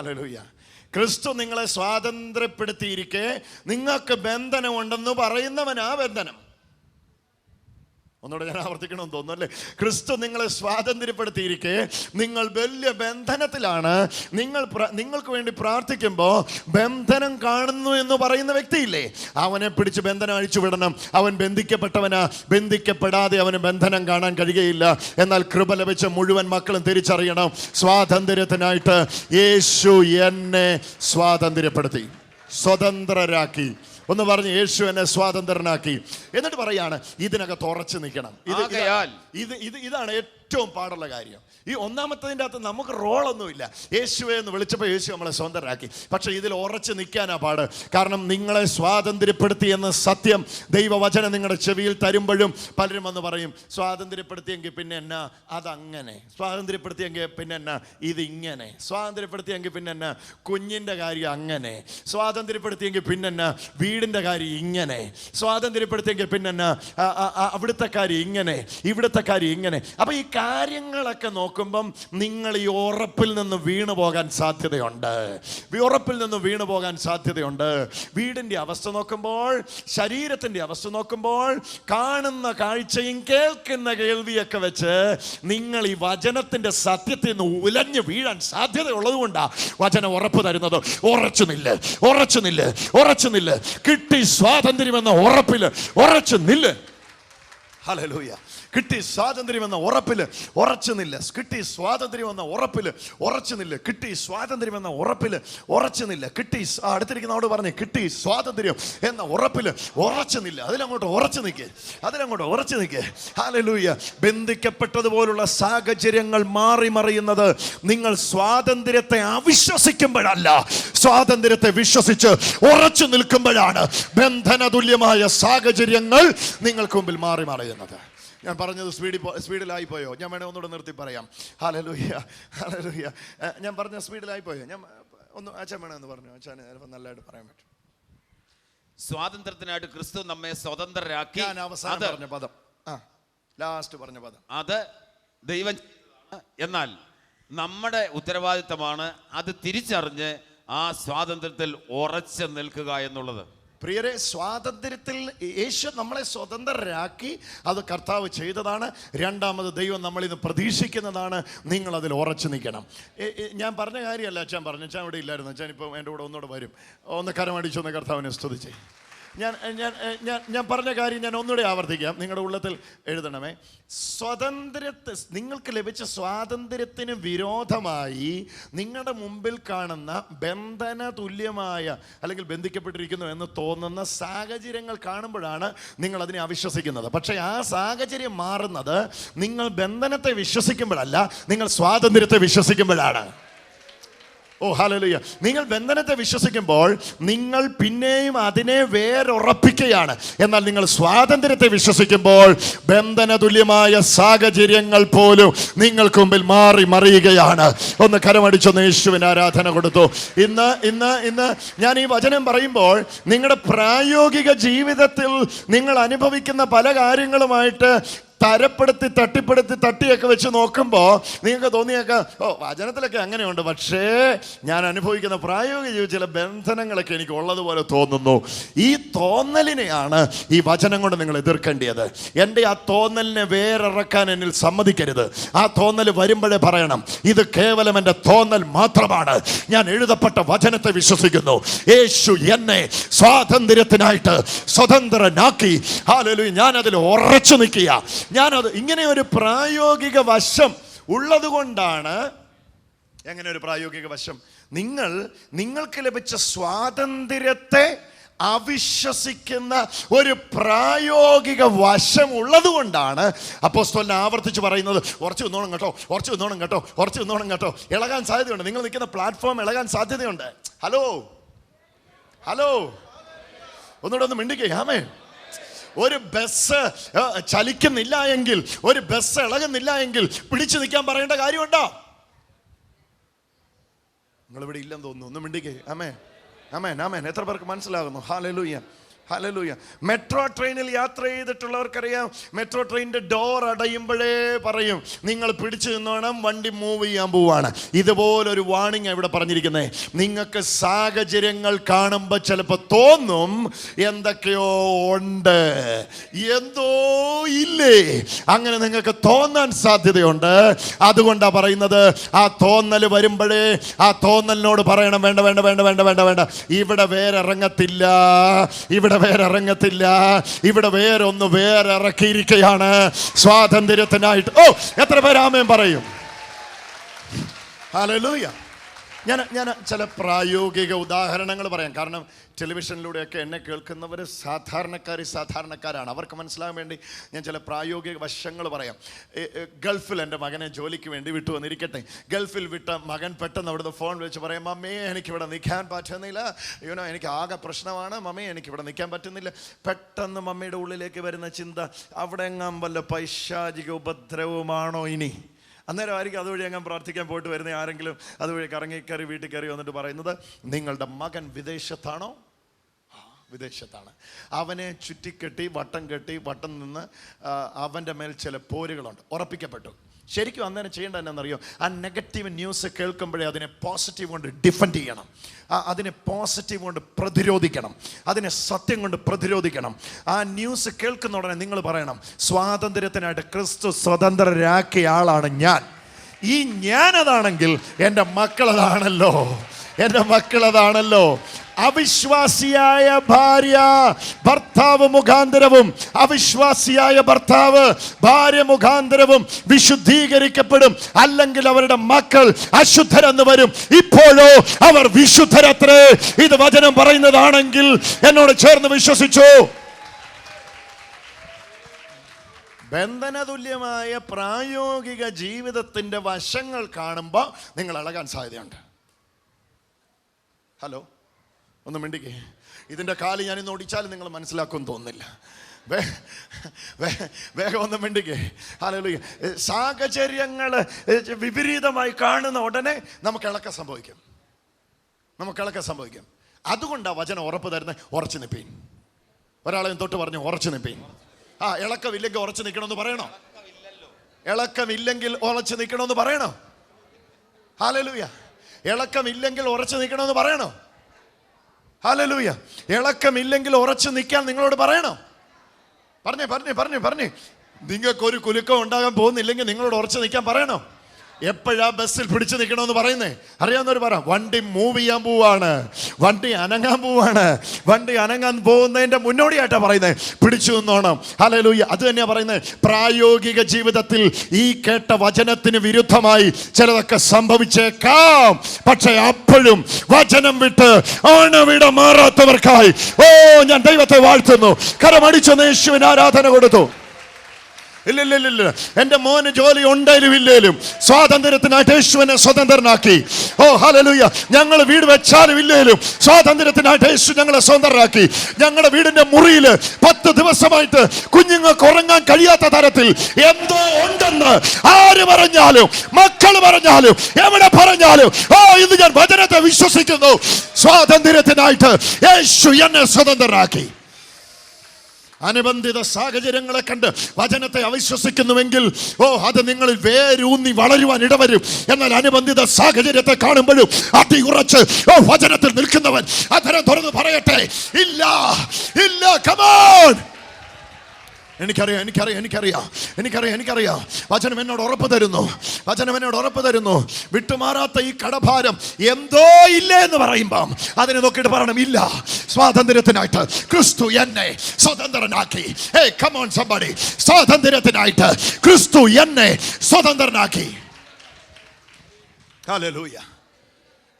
Hallelujah ക്രിസ്തു നിങ്ങളെ സ്വാതന്ത്ര്യപ്പെടുത്തിയിരിക്കെ. നിങ്ങൾക്ക് ബന്ധനമുണ്ടെന്ന് പറയുന്നവനാ ബന്ധനം. ഒന്നുകൂടെ ഞാൻ ആവർത്തിക്കണമെന്ന് തോന്നുന്നു അല്ലേ? ക്രിസ്തു നിങ്ങളെ സ്വാതന്ത്ര്യപ്പെടുത്തിയിരിക്കെ. നിങ്ങൾ വലിയ ബന്ധനത്തിലാണ്. നിങ്ങൾ നിങ്ങൾക്ക് വേണ്ടി പ്രാർത്ഥിക്കുമ്പോൾ ബന്ധനം കാണുന്നു എന്ന് പറയുന്ന വ്യക്തിയില്ലേ? അവനെ പിടിച്ച് ബന്ധനം അഴിച്ചു വിടണം. അവൻ ബന്ധിക്കപ്പെട്ടവനാ. ബന്ധിക്കപ്പെടാതെ അവന് ബന്ധനം കാണാൻ കഴിയുകയില്ല. എന്നാൽ കൃപ ലഭിച്ച മുഴുവൻ മക്കളും തിരിച്ചറിയണം. സ്വാതന്ത്ര്യത്തിനായിട്ട് യേശു എന്നെ സ്വാതന്ത്ര്യപ്പെടുത്തി. സ്വതന്ത്രരാക്കി. ഒന്ന് പറഞ്ഞ് യേശു എന്നെ സ്വാതന്ത്ര്യനാക്കി എന്നിട്ട് പറയാണ് ഇതിനകത്ത് ഉറച്ചു നിൽക്കണം. ഇത് ഇത് ഇതാണ് ഏറ്റവും പാടുള്ള കാര്യം. ഈ ഒന്നാമത്തതിന്റെ അകത്ത് നമുക്ക് റോളൊന്നുമില്ല. യേശുവെ എന്ന് വിളിച്ചപ്പോൾ യേശു നമ്മളെ സ്വതന്ത്രരാക്കി പക്ഷേ ഇതിൽ ഉറച്ചു നിൽക്കാനാ പാട്. കാരണം നിങ്ങളെ സ്വാതന്ത്ര്യപ്പെടുത്തി എന്ന സത്യം ദൈവവചനം നിങ്ങളുടെ ചെവിയിൽ തരുമ്പോഴും പലരും വന്ന് പറയും സ്വാതന്ത്ര്യപ്പെടുത്തിയെങ്കിൽ പിന്നെ എന്നാ? അതങ്ങനെ. സ്വാതന്ത്ര്യപ്പെടുത്തിയെങ്കിൽ പിന്നെ എന്നാ? ഇതിങ്ങനെ. സ്വാതന്ത്ര്യപ്പെടുത്തിയെങ്കിൽ പിന്നെ എന്നാ? കുഞ്ഞിന്റെ കാര്യം അങ്ങനെ. സ്വാതന്ത്ര്യപ്പെടുത്തിയെങ്കിൽ പിന്നെ എന്നാ? വീടിന്റെ കാര്യം ഇങ്ങനെ. സ്വാതന്ത്ര്യപ്പെടുത്തിയെങ്കിൽ പിന്നെ എന്നാ? അവിടുത്തെ കാര്യം ഇങ്ങനെ. ഇവിടുത്തെ കാര്യം ഇങ്ങനെ. അപ്പോൾ ഈ കാര്യങ്ങളൊക്കെ നോക്കുമ്പം നിങ്ങൾ ഈ ഉറപ്പിൽ നിന്ന് വീണു പോകാൻ സാധ്യതയുണ്ട്. ഉറപ്പിൽ നിന്ന് വീണു പോകാൻ സാധ്യതയുണ്ട്. വീടിന്റെ അവസ്ഥ നോക്കുമ്പോൾ ശരീരത്തിന്റെ അവസ്ഥ നോക്കുമ്പോൾ കാണുന്ന കാഴ്ചയും കേൾക്കുന്ന കേൾവിയൊക്കെ വെച്ച് നിങ്ങൾ ഈ വചനത്തിന്റെ സത്യത്തിൽ നിന്ന് ഉലഞ്ഞു വീഴാൻ സാധ്യതയുള്ളത് കൊണ്ടാണ് വചനം ഉറപ്പ് തരുന്നത്. ഉറച്ചു നില്ല് ഉറച്ചു നില്ല് ഉറച്ചു നില്ല്. കിട്ടി സ്വാതന്ത്ര്യമെന്ന ഉറപ്പിൽ ഉറച്ചു നില്ല്. ഹല്ലേലൂയ. കിട്ടി സ്വാതന്ത്ര്യം എന്ന ഉറപ്പിൽ ഉറച്ചു നില്ല കിട്ടി സ്വാതന്ത്ര്യം എന്ന ഉറപ്പിൽ ഉറച്ചു നില്ല കിട്ടി സ്വാതന്ത്ര്യം എന്ന ഉറപ്പിൽ ഉറച്ചു നില്ല കിട്ടി അടുത്തിരിക്കുന്നവരോട് പറഞ്ഞു കിട്ടി സ്വാതന്ത്ര്യം എന്ന ഉറപ്പിൽ ഉറച്ചു നില്ല അതിലങ്ങോട്ട് ഉറച്ചു നിൽക്കേ അതിലങ്ങോട്ട് ഉറച്ചു നിൽക്കേ ഹാലലൂയ ബന്ധിക്കപ്പെട്ടതുപോലുള്ള സാഹചര്യങ്ങൾ മാറി മറിയുന്നത് നിങ്ങൾ സ്വാതന്ത്ര്യത്തെ അവിശ്വസിക്കുമ്പോഴല്ല. സ്വാതന്ത്ര്യത്തെ വിശ്വസിച്ച് ഉറച്ചു നിൽക്കുമ്പോഴാണ് ബന്ധനതുല്യമായ സാഹചര്യങ്ങൾ നിങ്ങൾക്ക് മുമ്പിൽ മാറി മറിയുന്നത്. ഞാൻ പറഞ്ഞത് സ്പീഡിൽ സ്പീഡിലായി പോയോ ഞാൻ വേണേ ഒന്നുകൂടെ നിർത്തി പറയാം. ഹാലലൂയ ഹാലലൂയ ഞാൻ പറഞ്ഞ സ്പീഡിലായി പോയോ ഞാൻ ഒന്ന് അച്ഛൻ വേണമെന്ന് പറഞ്ഞു. അച്ഛൻ ചിലപ്പോൾ നല്ലതായിട്ട് പറയാൻ പറ്റും. സ്വാതന്ത്ര്യത്തിനായിട്ട് ക്രിസ്തു നമ്മെ സ്വതന്ത്രരാക്കി. അവസാനം പറഞ്ഞ പദം. ആ ലാസ്റ്റ് പറഞ്ഞ പദം. അത് ദൈവം എന്നാൽ നമ്മുടെ ഉത്തരവാദിത്തമാണ് അത് തിരിച്ചറിഞ്ഞ് ആ സ്വാതന്ത്ര്യത്തിൽ ഉറച്ചു നിൽക്കുക എന്നുള്ളത്. പ്രിയരെ സ്വാതന്ത്ര്യത്തിൽ യേശു നമ്മളെ സ്വതന്ത്രരാക്കി അത് കർത്താവ് ചെയ്തതാണ്. രണ്ടാമത് ദൈവം നമ്മളിന്ന് പ്രതീക്ഷിക്കുന്നതാണ്. നിങ്ങൾ അതിൽ ഉറച്ചു നിൽക്കണം. ഞാൻ പറഞ്ഞ കാര്യമല്ല അച്ഛൻ പറഞ്ഞു അച്ഛൻ ഇവിടെ ഇല്ലായിരുന്നു. അച്ഛൻ ഇപ്പം എന്റെ കൂടെ ഒന്നുകൂടെ വരും. ഒന്ന് കരമടിച്ചൊന്ന് കർത്താവിനെ സ്തുതിച്ചേ. ഞാൻ ഞാൻ ഞാൻ ഞാൻ പറഞ്ഞ കാര്യം ഞാൻ ഒന്നുകൂടെ ആവർത്തിക്കാം. നിങ്ങളുടെ ഉള്ളത്തിൽ എഴുതണമേ. സ്വതന്ത്രത്തെ നിങ്ങൾക്ക് ലഭിച്ച സ്വാതന്ത്ര്യത്തിന് വിരോധമായി നിങ്ങളുടെ മുമ്പിൽ കാണുന്ന ബന്ധന തുല്യമായ അല്ലെങ്കിൽ ബന്ധിക്കപ്പെട്ടിരിക്കുന്നു എന്ന് തോന്നുന്ന സാഹചര്യങ്ങൾ കാണുമ്പോഴാണ് നിങ്ങൾ അതിനെ അവിശ്വസിക്കുന്നത്. പക്ഷേ ആ സാഹചര്യം മാറുന്നത് നിങ്ങൾ ബന്ധനത്തെ വിശ്വസിക്കുമ്പോഴല്ല നിങ്ങൾ സ്വാതന്ത്ര്യത്തെ വിശ്വസിക്കുമ്പോഴാണ്. ഓ ഹല്ലേലൂയ. നിങ്ങൾ ബന്ധനത്തെ വിശ്വസിക്കുമ്പോൾ നിങ്ങൾ പിന്നെയും അതിനെ വേരുറപ്പിക്കുകയാണ് എന്നാൽ നിങ്ങൾ സ്വാതന്ത്ര്യത്തെ വിശ്വസിക്കുമ്പോൾ ബന്ധന തുല്യമായ സാഹചര്യങ്ങൾ പോലും നിങ്ങൾക്ക് മുമ്പിൽ മാറി മറിയുകയാണ്. ഒന്ന് കരമടിച്ചൊന്ന് യേശുവിന് ആരാധന കൊടുത്തു. ഇന്ന് ഇന്ന് ഇന്ന് ഞാൻ ഈ വചനം പറയുമ്പോൾ നിങ്ങളുടെ പ്രായോഗിക ജീവിതത്തിൽ നിങ്ങൾ അനുഭവിക്കുന്ന പല കാര്യങ്ങളുമായിട്ട് തരപ്പെടുത്തി തട്ടിപ്പെടുത്തി തട്ടിയൊക്കെ വെച്ച് നോക്കുമ്പോൾ നിങ്ങൾക്ക് തോന്നിയൊക്കെ ഓ വചനത്തിലൊക്കെ അങ്ങനെയുണ്ട്. പക്ഷേ ഞാൻ അനുഭവിക്കുന്ന പ്രായോഗിക ജീവിത ചില ബന്ധനങ്ങളൊക്കെ എനിക്ക് ഉള്ളതുപോലെ തോന്നുന്നു. ഈ തോന്നലിനെയാണ് ഈ വചനം കൊണ്ട് നിങ്ങൾ എതിർക്കേണ്ടത് എന്റെ ആ തോന്നലിനെ വേറിറക്കാൻ എന്നിൽ സമ്മതിക്കരുത്. ആ തോന്നൽ വരുമ്പോഴേ പറയണം ഇത് കേവലം എന്റെ തോന്നൽ മാത്രമാണ്. ഞാൻ എഴുതപ്പെട്ട വചനത്തെ വിശ്വസിക്കുന്നു. യേശു എന്നെ സ്വാതന്ത്ര്യത്തിനായിട്ട് സ്വതന്ത്രനാക്കി. ഹാലലു ഞാൻ അതിൽ ഉറച്ചു നിൽക്കുക ഞാനത് ഇങ്ങനെ ഒരു പ്രായോഗിക വശം ഉള്ളതുകൊണ്ടാണ് എങ്ങനെ ഒരു പ്രായോഗിക വശം? നിങ്ങൾ നിങ്ങൾക്ക് ലഭിച്ച സ്വാതന്ത്ര്യത്തെ അവിശ്വസിക്കുന്ന ഒരു പ്രായോഗിക വശം ഉള്ളതുകൊണ്ടാണ് അപ്പോസ്തോലിനെ ആവർത്തിച്ച് പറയുന്നത് ഉറച്ചു നിന്നോണം കേട്ടോ ഉറച്ചു നിന്നോണം കേട്ടോ ഉറച്ചു നിന്നോണം കേട്ടോ. ഇളകാൻ സാധ്യതയുണ്ട്. നിങ്ങൾ നിൽക്കുന്ന പ്ലാറ്റ്ഫോം ഇളകാൻ സാധ്യതയുണ്ട്. ഹലോ? ഹലോ? ഒന്നുകൂടെ ഒന്ന് മിണ്ടിക്കേ ആമേ ഒരു ബസ് ചലിക്കുന്നില്ല എങ്കിൽ ഒരു ബസ് ഇളകുന്നില്ല എങ്കിൽ പിടിച്ചു നിൽക്കാൻ പറയേണ്ട കാര്യമുണ്ടോ? നിങ്ങൾ ഇവിടെ ഇല്ലെന്ന് തോന്നുന്നു. ഒന്ന് മിണ്ടിക്കേ. അമേ അമേൻ അമേൻ എത്ര പേർക്ക് മനസ്സിലാകുന്നു? ഹാലലൂയ ഹലലൂയ മെട്രോ ട്രെയിനിൽ യാത്ര ചെയ്തിട്ടുള്ളവർക്കറിയാം. മെട്രോ ട്രെയിനിന്റെ ഡോർ അടയുമ്പോഴേ പറയും നിങ്ങൾ പിടിച്ചു നിന്നോണം വണ്ടി മൂവ് ചെയ്യാൻ പോവാണ്. ഇതുപോലൊരു വാണിംഗ് ഇവിടെ പറഞ്ഞിരിക്കുന്നത് നിങ്ങൾക്ക് സാഹചര്യങ്ങൾ കാണുമ്പോൾ ചിലപ്പോൾ തോന്നും എന്തൊക്കെയോ ഉണ്ട് എന്തോ ഇല്ലേ? അങ്ങനെ നിങ്ങൾക്ക് തോന്നാൻ സാധ്യതയുണ്ട്. അതുകൊണ്ടാണ് പറയുന്നത് ആ തോന്നൽ വരുമ്പോഴേ ആ തോന്നലിനോട് പറയണം വേണ്ട വേണ്ട വേണ്ട വേണ്ട വേണ്ട വേണ്ട. ഇവിടെ വേറെ ഇറങ്ങത്തില്ല ഇവിടെ വേറെ ഇറങ്ങത്തില്ല ഇവിടെ വേറെ ഒന്ന് വേറെ ഇറക്കിയിരിക്കുകയാണ് സ്വാതന്ത്ര്യത്തിനായിട്ട്. ഓ എത്ര പേരാമേം പറയും പറയും? ഹല്ലേലൂയ ഞാൻ ഞാൻ ചില പ്രായോഗിക ഉദാഹരണങ്ങൾ പറയാം. കാരണം ടെലിവിഷനിലൂടെയൊക്കെ എന്നെ കേൾക്കുന്നവർ സാധാരണക്കാർ സാധാരണക്കാരാണ്. അവർക്ക് മനസ്സിലാകാൻ വേണ്ടി ഞാൻ ചില പ്രായോഗിക വശങ്ങൾ പറയാം. ഗൾഫിൽ എന്റെ മകനെ ജോലിക്ക് വേണ്ടി വിട്ടു വന്നിരിക്കട്ടെ. ഗൾഫിൽ വിട്ട മകൻ പെട്ടെന്ന് അവിടുന്ന് ഫോൺ വിളിച്ച് പറയും മമ്മേ എനിക്കിവിടെ നിൽക്കാൻ പറ്റുന്നില്ല. യുനോ എനിക്ക് ആകെ പ്രശ്നമാണ്. മമ്മേ എനിക്കിവിടെ നിൽക്കാൻ പറ്റുന്നില്ല. പെട്ടെന്ന് മമ്മിയുടെ ഉള്ളിലേക്ക് വരുന്ന ചിന്ത അവിടെ എങ്ങാൻ വല്ല പൈശാചിക ഉപദ്രവമാണോ ഇനി? അന്നേരം ആയിരിക്കും അതുവഴി അങ്ങ് പ്രാർത്ഥിക്കാൻ പോയിട്ട് വരുന്ന ആരെങ്കിലും അതുവഴി കറങ്ങി കയറി വീട്ടിൽ കയറി വന്നിട്ട് പറയുന്നത് നിങ്ങളുടെ മകൻ വിദേശത്താണോ? വിദേശത്താണ്. അവനെ ചുറ്റിക്കെട്ടി വട്ടം കെട്ടി വട്ടം നിന്ന് അവന്റെ മേൽ ചില പോരുകളുണ്ട്. ഉറപ്പിക്കപ്പെട്ടു. ശരിക്കും അന്നേരം ചെയ്യേണ്ട എന്നറിയോ ആ നെഗറ്റീവ് ന്യൂസ് കേൾക്കുമ്പോഴേ അതിനെ പോസിറ്റീവ് കൊണ്ട് ഡിഫെൻഡ് ചെയ്യണം. അതിനെ പോസിറ്റീവ് കൊണ്ട് പ്രതിരോധിക്കണം. അതിനെ സത്യം കൊണ്ട് പ്രതിരോധിക്കണം. ആ ന്യൂസ് കേൾക്കുന്ന ഉടനെ നിങ്ങൾ പറയണം സ്വാതന്ത്ര്യത്തിനായിട്ട് ക്രിസ്തു സ്വതന്ത്രരാക്കിയ ആളാണ് ഞാൻ. ഈ ഞാനതാണെങ്കിൽ എന്റെ മക്കളതാണല്ലോ എന്റെ മക്കളതാണല്ലോ. അവിശ്വാസിയായ ഭാര്യ ഭർത്താവ് മുഖാന്തരവും അവിശ്വാസിയായ ഭർത്താവ് ഭാര്യ മുഖാന്തരവും വിശുദ്ധീകരിക്കപ്പെടും. അല്ലെങ്കിൽ അവരുടെ മക്കൾ അശുദ്ധരെന്ന് വരും. ഇപ്പോഴോ അവർ വിശുദ്ധരത്രേ. ഇത് വചനം പറയുന്നതാണെങ്കിൽ എന്നോട് ചേർന്ന് വിശ്വസിച്ചു. ബന്ധനതുല്യമായ പ്രായോഗിക ജീവിതത്തിന്റെ വശങ്ങൾ കാണുമ്പോൾ നിങ്ങൾ ഇളകാൻ സാധ്യതയുണ്ട്. ഹലോ ഒന്ന് മിണ്ടിക്കേ. ഇതിന്റെ കാൽ ഞാൻ ഇന്ന് ഓടിച്ചാലും നിങ്ങൾ മനസ്സിലാക്കുമെന്ന് തോന്നുന്നില്ല. വേഗം ഒന്ന് മിണ്ടിക്കേ. ഹലോ സാഹചര്യങ്ങൾ വിപരീതമായി കാണുന്ന ഉടനെ നമുക്ക് ഇളക്കം സംഭവിക്കും. നമുക്ക് ഇളക്കം സംഭവിക്കും. അതുകൊണ്ടാണ് വചനം ഉറപ്പ് തരുന്നത് ഉറച്ചു നിപ്പീൻ. ഒരാളെ തൊട്ട് പറഞ്ഞു ഉറച്ചു നിപ്പീൻ. ആ ഇളക്കമില്ലെങ്കിൽ ഉറച്ചു നിൽക്കണമെന്ന് പറയണോ? ഇളക്കമില്ലെങ്കിൽ ഉറച്ചു നിൽക്കണമെന്ന് പറയണോ? ഹാലലൂയ ഇളക്കമില്ലെങ്കിൽ ഉറച്ചു നിൽക്കണമെന്ന് പറയണോ? ഹാലലൂയ ഇളക്കമില്ലെങ്കിൽ ഉറച്ചു നിൽക്കാൻ നിങ്ങളോട് പറയണോ? പറഞ്ഞേ പറഞ്ഞേ പറഞ്ഞേ പറഞ്ഞേ. നിങ്ങൾക്കൊരു കുലുക്കം ഉണ്ടാകാൻ പോകുന്നില്ലെങ്കിൽ നിങ്ങളോട് ഉറച്ചു നിൽക്കാൻ പറയണോ? എപ്പോഴാ ബസ്സിൽ പിടിച്ചു നിൽക്കണമെന്ന് പറയുന്നേ? അറിയാവുന്നവർ പറ വണ്ടി മൂവ് ചെയ്യാൻ പോവാണ്. വണ്ടി അനങ്ങാൻ പോവാണ്. വണ്ടി അനങ്ങാൻ പോകുന്നതിന്റെ മുന്നോടിയായിട്ടാ പറയുന്നത് പിടിച്ചു നിന്നോണം. ഹലലൂയ അത് തന്നെയാണ് പറയുന്നത് പ്രായോഗിക ജീവിതത്തിൽ ഈ കേട്ട വചനത്തിന് വിരുദ്ധമായി ചിലതൊക്കെ സംഭവിച്ചേക്കാം. പക്ഷേ അപ്പോഴും വചനം വിട്ട് ആണവിട മാറാത്തവർക്കായി. ഓ ഞാൻ ദൈവത്തെ വാഴ്ത്തുന്നു. കരമടിച്ചെന്ന് യേശുവിന് ആരാധന കൊടുത്തു. ഇല്ല ഇല്ല ഇല്ല എന്റെ മോന് ജോലി ഉണ്ടായാലും ഇല്ലേലും സ്വാതന്ത്ര്യത്തിനായിട്ട് യേശുവിനെ സ്വതന്ത്രനാക്കി. ഓ ഹലലുയ്യ ഞങ്ങൾ വീട് വെച്ചാലും ഇല്ലേലും സ്വാതന്ത്ര്യത്തിനായിട്ട് യേശു ഞങ്ങളെ സ്വതന്ത്രരാക്കി ഞങ്ങളുടെ വീടിന്റെ മുറിയിൽ പത്ത് ദിവസമായിട്ട് കുഞ്ഞുങ്ങൾക്ക് ഉറങ്ങാൻ കഴിയാത്ത തരത്തിൽ എന്തോ ഉണ്ടെന്ന് ആര് പറഞ്ഞാലും മക്കൾ പറഞ്ഞാലും എവിടെ പറഞ്ഞാലും ഓ ഇത് ഞാൻ വചനത്തെ വിശ്വസിക്കുന്നു. സ്വാതന്ത്ര്യത്തിനായിട്ട് യേശു എന്നെ സ്വതന്ത്രരാക്കി അനുബന്ധിത സാഹചര്യങ്ങളെ കണ്ട് വചനത്തെ അവിശ്വസിക്കുന്നുവെങ്കിൽ ഓ അത് നിങ്ങളിൽ വേരൂന്നി വളരുവാൻ ഇടവരും. എന്നാൽ അനുബന്ധിത സാഹചര്യത്തെ കാണുമ്പോഴും അതിയുറച്ച് ഓ വചനത്തിൽ നിൽക്കുന്നവൻ അത്തരം തുറന്ന് പറയട്ടെ. ഇല്ല ഇല്ല കമോൺ എനിക്കറിയാം എനിക്കറിയാം എനിക്കറിയാം എനിക്കറിയാം എനിക്കറിയാം. വചനം എന്നോട് ഉറപ്പ് തരുന്നു. വചനം എന്നോട് ഉറപ്പ് തരുന്നു. വിട്ടുമാറാത്ത ഈ കടഭാരം എന്തോ ഇല്ല എന്ന് പറയുമ്പം അതിനെ നോക്കിയിട്ട് പറയണം ഇല്ല സ്വാതന്ത്ര്യത്തിനായിട്ട് ക്രിസ്തു എന്നെ സ്വതന്ത്രനാക്കി. ഏ കമോൺ സമ്പാടി സ്വാതന്ത്ര്യത്തിനായിട്ട് ക്രിസ്തു എന്നെ സ്വതന്ത്രനാക്കി. ഹല്ലേലൂയ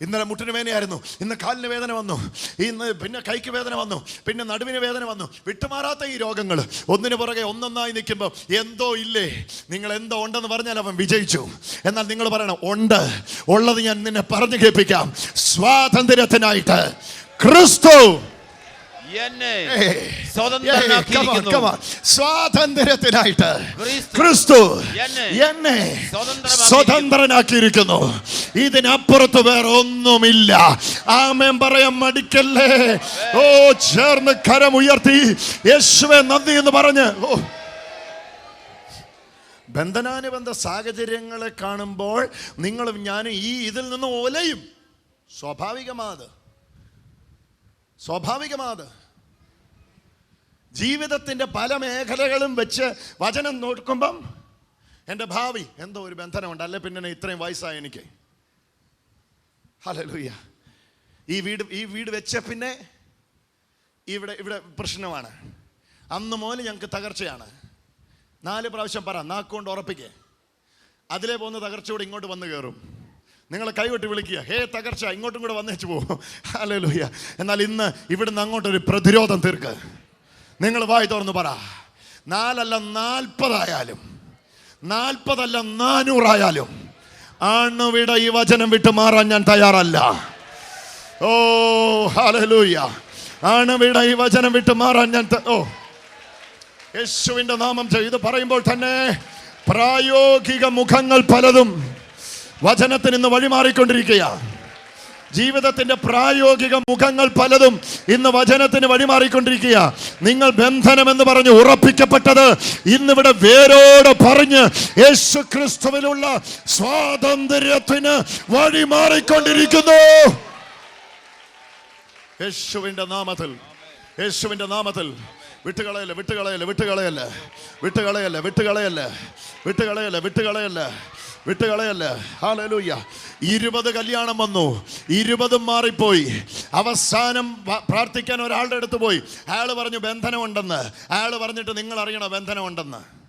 ഇന്നലെ മുട്ടിന് വേദനയായിരുന്നു. ഇന്ന് കാലിന് വേദന വന്നു. ഇന്ന് പിന്നെ കൈക്ക് വേദന വന്നു. പിന്നെ നടുവിന് വേദന വന്നു. വിട്ടുമാറാത്ത ഈ രോഗങ്ങൾ. ഒന്നിനു പുറകെ ഒന്നൊന്നായി നിൽക്കുമ്പോൾ എന്തോ ഇല്ലേ? നിങ്ങൾ എന്തോ ഉണ്ടെന്ന് പറഞ്ഞാൽ അവൻ വിജയിച്ചു. എന്നാൽ നിങ്ങൾ പറയണം ഉണ്ട്. ഉള്ളത് ഞാൻ നിന്നെ പറഞ്ഞു കേൾപ്പിക്കാം. സ്വാതന്ത്ര്യത്തിനായിട്ട്. ക്രിസ്തു സ്വാതന്ത്ര്യത്തിനായിട്ട് ക്രിസ്തു. എന്നെ. സ്വതന്ത്രനാക്കിയിരിക്കുന്നു. ഇതിനപ്പുറത്ത് വേറെ ഒന്നുമില്ല. ആമേൻ പറയാൻ മടിക്കല്ലേ. ഓ ചേർന്ന് കരം ഉയർത്തി. യേശുവെ നന്ദി എന്ന് പറഞ്ഞ്. ഓ. ബന്ധനാനുബന്ധ സാഹചര്യങ്ങളെ കാണുമ്പോൾ നിങ്ങളും ഞാനും ഈ ഇതിൽ നിന്ന് ഒലയും. സ്വാഭാവികമാത്. സ്വാഭാവികമാത്. ജീവിതത്തിന്റെ പല മേഖലകളും വെച്ച് വചനം നോക്കുമ്പം എന്റെ ഭാവി എന്തോ ഒരു ബന്ധനമുണ്ട്. അല്ലെ പിന്നെ ഇത്രയും വയസ്സായ എനിക്ക്. ഹലലൂയ ഈ വീട് ഈ വീട് വെച്ച പിന്നെ ഇവിടെ ഇവിടെ പ്രശ്നമാണ്. അന്ന് മുതൽ ഞങ്ങൾക്ക് തകർച്ചയാണ്. നാല് പ്രാവശ്യം പറ നാക്കുകൊണ്ട് ഉറപ്പിക്കേ. അതിലേ പോകുന്ന തകർച്ചയോടെ ഇങ്ങോട്ട് വന്ന് കയറും നിങ്ങൾ കൈവിട്ട് വിളിക്കുക. ഹേ തകർച്ച ഇങ്ങോട്ടും കൂടെ വന്നേച്ച് പോകും ഹലോ ലൂയ്യ എന്നാൽ ഇന്ന് ഇവിടുന്ന് അങ്ങോട്ടൊരു പ്രതിരോധം തീർക്ക്. നിങ്ങൾ വായി തുറന്നു പറ. നാലല്ല നാൽപ്പതായാലും നാൽപ്പതല്ല നാനൂറായാലും ആണുവിട ഈ വചനം വിട്ട് മാറാൻ ഞാൻ തയ്യാറല്ല. ഓ ഹല്ലേലൂയ. ആണുവിട ഈ വചനം വിട്ട് മാറാൻ ഞാൻ ഓ. യേശുവിന്റെ നാമം ചെയ്ത് പറയുമ്പോൾ തന്നെ പ്രായോഗിക മുഖങ്ങൾ പലതും വചനത്തിന് ഇന്ന് വഴിമാറിക്കൊണ്ടിരിക്കുക ജീവിതത്തിന്റെ പ്രായോഗിക മുഖങ്ങൾ പലതും ഇന്ന് വചനത്തിന് വഴിമാറിക്കൊണ്ടിരിക്കുക നിങ്ങൾ ബന്ധനം എന്ന് പറഞ്ഞ് ഉറപ്പിക്കപ്പെട്ടത് ഇന്നിവിടെ വേരോട് പറഞ്ഞ് യേശു ക്രിസ്തുവിലുള്ള സ്വാതന്ത്ര്യത്തിന് വഴിമാറിക്കൊണ്ടിരിക്കുന്നു. യേശുവിന്റെ നാമത്തിൽ യേശുവിന്റെ നാമത്തിൽ. വിട്ടുകളയല്ല വിട്ടുകളയല്ല വിട്ടുകളയല്ല. വിട്ടുകളയല്ല വിട്ടുകളയല്ല. വിട്ടുകളയല്ല വിട്ടുകളയല്ല. വിട്ടുകളയല്ല? ഹാലലൂയ്യ ഇരുപത് കല്യാണം വന്നു. ഇരുപതും മാറിപ്പോയി. അവസാനം പ്രാർത്ഥിക്കാൻ ഒരാളുടെ അടുത്ത് പോയി. അയാൾ പറഞ്ഞു ബന്ധനമുണ്ടെന്ന്. അയാൾ പറഞ്ഞിട്ട് നിങ്ങൾ അറിയണോ ബന്ധനമുണ്ടെന്ന്?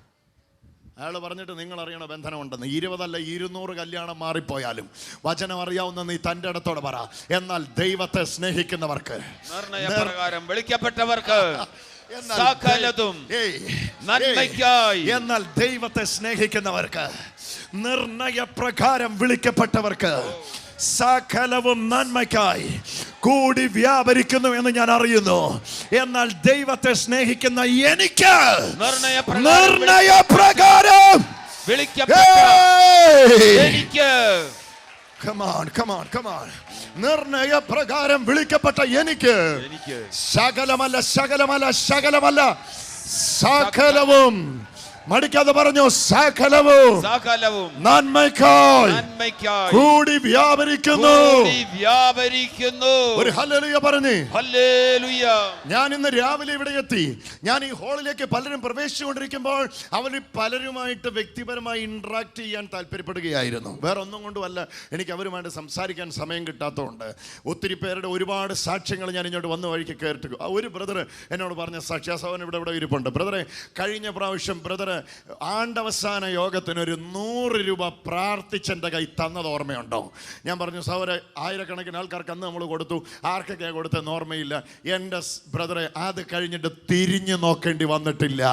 അയാൾ പറഞ്ഞിട്ട് നിങ്ങൾ അറിയണ ബന്ധനമുണ്ടെന്ന്? ഇരുപതല്ല ഇരുന്നൂറ് കല്യാണം മാറിപ്പോയാലും. വചനം അറിയാവുന്ന നീ തന്റെ അടുത്തോടെ പറ. എന്നാൽ ദൈവത്തെ സ്നേഹിക്കുന്നവർക്ക്. വിളിക്കപ്പെട്ടവർക്ക് സകലതും നന്മയ്ക്കായി. എന്നാൽ ദൈവത്തെ സ്നേഹിക്കുന്നവർക്ക് നിർണയപ്രകാരം വിളിക്കപ്പെട്ടവർക്ക് സകലവും നന്മയ്ക്കായി കൂടി വ്യാപരിക്കുന്നു എന്ന് ഞാൻ അറിയുന്നു എന്നാൽ ദൈവത്തെ സ്നേഹിക്കുന്ന എനിക്ക് നിർണയപ്രകാരം നിർണയപ്രകാരം വിളിക്കപ്പെട്ട എനിക്ക് നിർണയ പ്രകാരം വിളിക്കപ്പെട്ട എനിക്ക് ശകലമല്ല ശകലമല്ല ശകലമല്ല സകലവും മടിക്കാതെ പറഞ്ഞു സകലവും സകലവും നന്മയ്ക്കായി നന്മയ്ക്കായി കൂടി വ്യാപരിക്കുന്നു. വ്യാപരിക്കുന്നു. ഒരു ഹല്ലേലൂയ പറഞ്ഞു ഹല്ലേലൂയ. ഞാൻ ഇന്ന് രാവിലെ ഇവിടെ എത്തി. ഞാൻ ഈ ഹാളിലേക്ക് പലരും പ്രവേശിച്ചുകൊണ്ടിരിക്കുമ്പോൾ അവർ പലരുമായിട്ട് വ്യക്തിപരമായി ഇന്ററാക്ട് ചെയ്യാൻ താല്പര്യപ്പെടുകയായിരുന്നു. വേറെ ഒന്നും കൊണ്ടുമല്ല എനിക്ക് അവരുമായിട്ട് സംസാരിക്കാൻ സമയം കിട്ടാത്തതുകൊണ്ട്. ഒത്തിരി പേരുടെ ഒരുപാട് സാക്ഷ്യങ്ങൾ ഞാൻ ഇങ്ങോട്ട് വന്നു വഴിക്ക് കേട്ടിട്ടു ഒരു ബ്രദർ എന്നോട് പറഞ്ഞ സാക്ഷ്യാസവൻ ഇവിടെ ഇവിടെ ഇരിപ്പുണ്ട്. ബ്രദറെ കഴിഞ്ഞ പ്രാവശ്യം ബ്രദർ ആണ്ടവസാന യോഗത്തിന് ഒരു നൂറ് രൂപ പ്രാർത്ഥിച്ചെന്റെ കൈ തന്നത് ഓർമ്മയുണ്ടോ? ഞാൻ പറഞ്ഞു സൗര ആയിരക്കണക്കിന് ആൾക്കാർക്ക് അന്ന് നമ്മൾ കൊടുത്തു. ആർക്കൊക്കെ കൊടുത്തതെന്ന് ഓർമ്മയില്ല. എന്റെ ബ്രദറെ അത് കഴിഞ്ഞിട്ട് തിരിഞ്ഞു നോക്കേണ്ടി വന്നിട്ടില്ല.